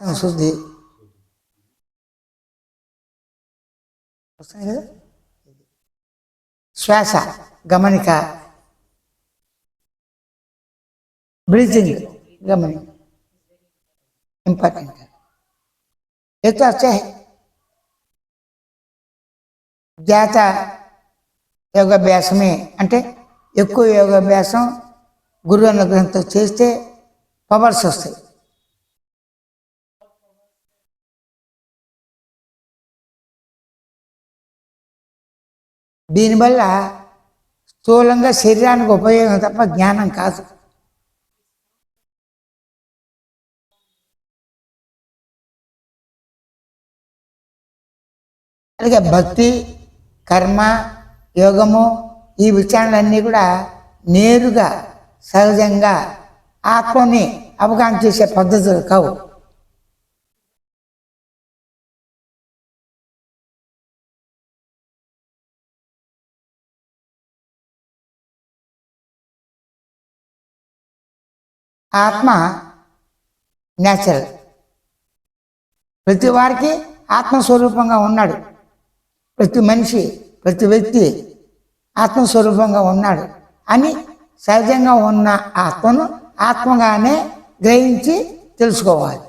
శుద్ధి వస్తుంది కదా శ్వాస గమనిక బ్రీతింగ్ గమనిక ఇంపార్టెంట్ ये तो अच्छा है జాత యోగాభ్యాసమే అంటే ఎక్కువ యోగాభ్యాసం గురువు అనుగ్రహంతో చేస్తే పవర్స్ వస్తాయి దీనివల్ల స్థూలంగా శరీరానికి ఉపయోగం తప్ప జ్ఞానం కాదు. అలాగే భక్తి కర్మ యోగము ఈ విచారణలన్నీ కూడా నేరుగా సహజంగా ఆత్మని అవగాహన చేసే పద్ధతులు కావు. ఆత్మ న్యాచురల్ ప్రతి వారికి ఆత్మస్వరూపంగా ఉన్నాడు. ప్రతి మనిషి ప్రతి వ్యక్తి ఆత్మస్వరూపంగా ఉన్నాడు. అని సహజంగా ఉన్న ఆత్మను ఆత్మగానే గ్రహించి తెలుసుకోవాలి.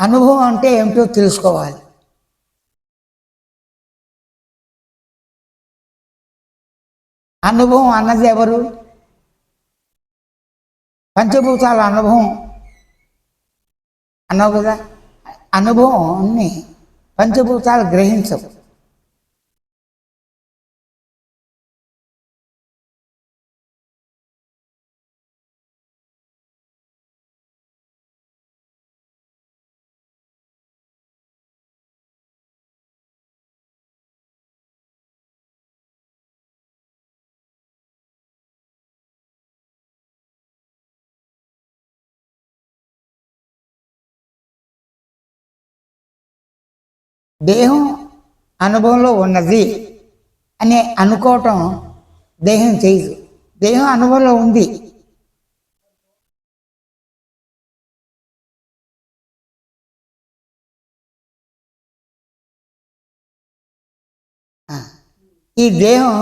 అనుభవం అంటే ఏమిటో తెలుసుకోవాలి. అనుభవం అన్నది ఎవరు? పంచభూతాల అనుభవం. అన్నావు కదా? అనుభవాన్ని పంచభూతాలు గ్రహించవు. దేహం అనుభవంలో ఉన్నది అని అనుకోవటం దేహం చేయదు. దేహం అనుభవంలో ఉంది. ఈ దేహం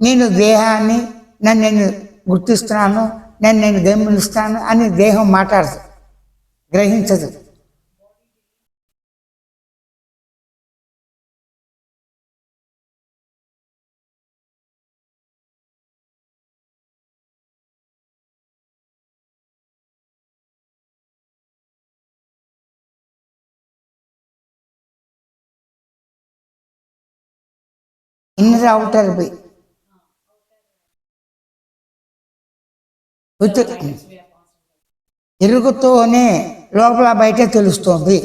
నేను దేహాన్ని నన్ను నేను గుర్తిస్తున్నాను నన్ను నేను గమనిస్తాను అని దేహం మాట్లాడదు గ్రహించదు. ఇన్నర్ అవుటర్ బై ఎరుగుతూనే లోపల బయట తెలుస్తోంది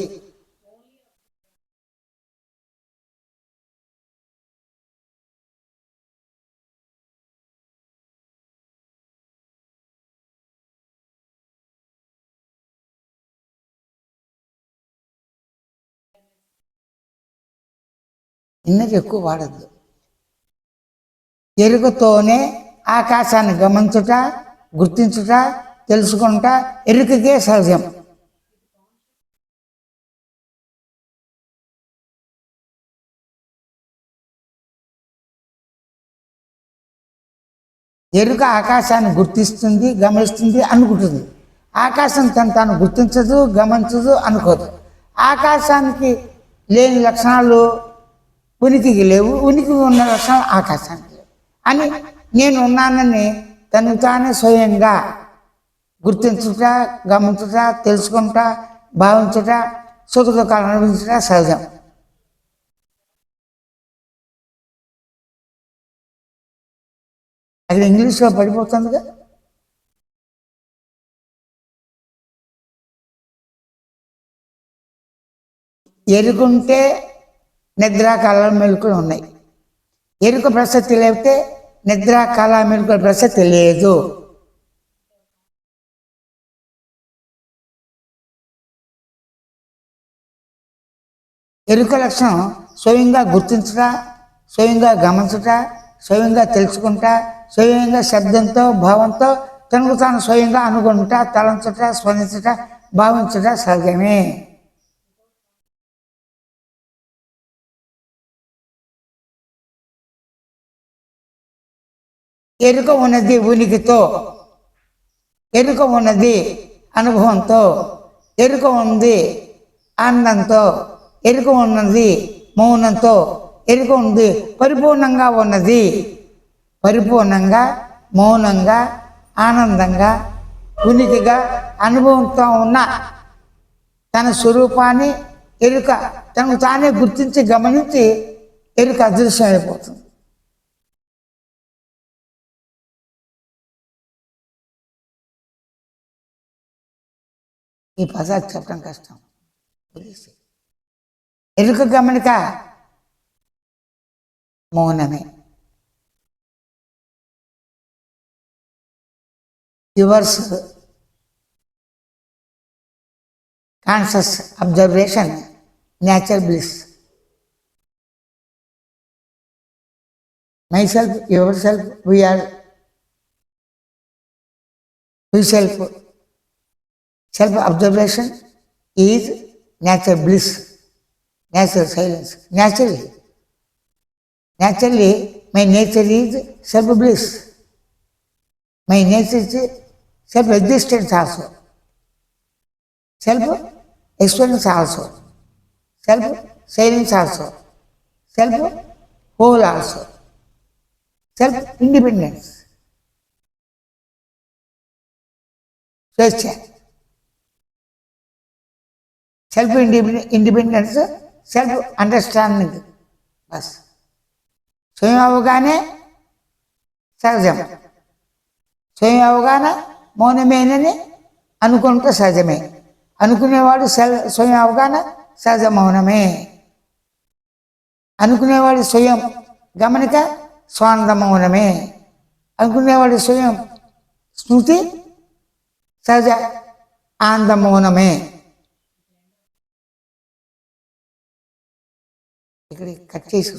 ఇన్నది ఎక్కువ వాడద్దు ఎరుకతోనే ఆకాశాన్ని గమనించుట గుర్తించుట తెలుసుకుంట ఎరుకకే సహజం. ఎరుక ఆకాశాన్ని గుర్తిస్తుంది గమనిస్తుంది అనుకుంటుంది. ఆకాశం తను తాను గుర్తించదు గమనించదు అనుకోదు. ఆకాశానికి లేని లక్షణాలు ఉనికికి లేవు ఉనికి ఉన్న లక్షణాలు ఆకాశానికి. అని నేను ఉన్నానని తను తానే స్వయంగా గుర్తించుట గమనించుట తెలుసుకుంట భావించుట సుఖదుఖాలు అనుభవించుట సహజం. అది ఇంగ్లీష్లో పడిపోతుందిగా. ఎరుకుంటే నిద్ర కళ మెలుకులు ఉన్నాయి. ఎరుక ప్రసక్తి లేకపోతే నిద్ర కళ మెరుకుల ప్రసక్తి లేదు. ఎరుక లక్షణం స్వయంగా గుర్తించుట స్వయంగా గమనించుట స్వయంగా తెలుసుకుంట స్వయంగా శబ్దంతో భావంతో తనకు తాను స్వయంగా అనుకుంటా తలంచుట స్పందించుట భావించుట సహజమే ఎరుక ఉన్నది ఉనికితో ఎరుక ఉన్నది అనుభవంతో ఎరుక ఉంది ఆనందంతో ఎరుక ఉన్నది మౌనంతో ఎరుక ఉంది పరిపూర్ణంగా ఉన్నది. పరిపూర్ణంగా మౌనంగా ఆనందంగా ఉనికిగా అనుభవంతో ఉన్న తన స్వరూపాన్ని ఎరుక తనకు తానే గుర్తించి గమనించి ఎరుక అదృశ్యమైపోతుంది. ఈ పదాలు చెప్పడం కష్టం వదిలేసేయ్. ఎరుక గమనిక మౌనమే yours conscious observation nature bliss myself yourself we are we self Self observation is natural bliss, natural silence, naturally. Naturally, my nature is self bliss. My nature is self existence also, self experience also, self silence also, self whole also, self independence. Swecha. Self independence self understanding bus స్వయం అవగానే సహజం స్వయం అవగాహన మౌనమేనని అనుకుంటే సహజమే అనుకునేవాడు cell స్వయం అవగాహన సహజ మౌనమే అనుకునేవాడు స్వయం గమనిక స్వానంద మౌనమే అనుకునేవాడు స్వయం స్మృతి సహజ ఆనంద మౌనమే ఇక్కడ కట్ చేసి